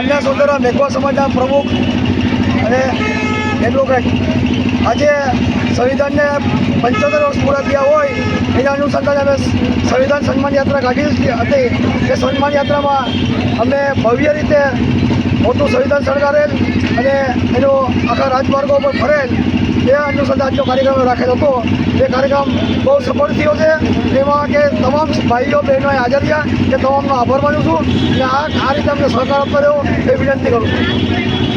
મેઘવા સમાજના પ્રમુખ અને એડવોકેટ આજે સંવિધાનને પંચોતેર વર્ષ પૂરા થયા હોય, એના અનુસંધાને અમે સંવિધાન સન્માન યાત્રા કાઢી હતી એ સન્માન યાત્રામાં અમે ભવ્ય રીતે મોટું સંવિધાન શણગારેલ અને એનો આખા રાજમાર્ગો પર ફરેલ એ અનુસંધાનનો કાર્યક્રમ રાખેલો હતો. એ કાર્યક્રમ બહુ સફળ થયો છે. એમાં કે તમામ ભાઈઓ, બહેનોએ હાજર રહ્યા. કે તમામનો આભાર માનું છું. અને આ આ રીતે અમને સહકાર આપતો રહ્યો એ વિનંતી કરું છું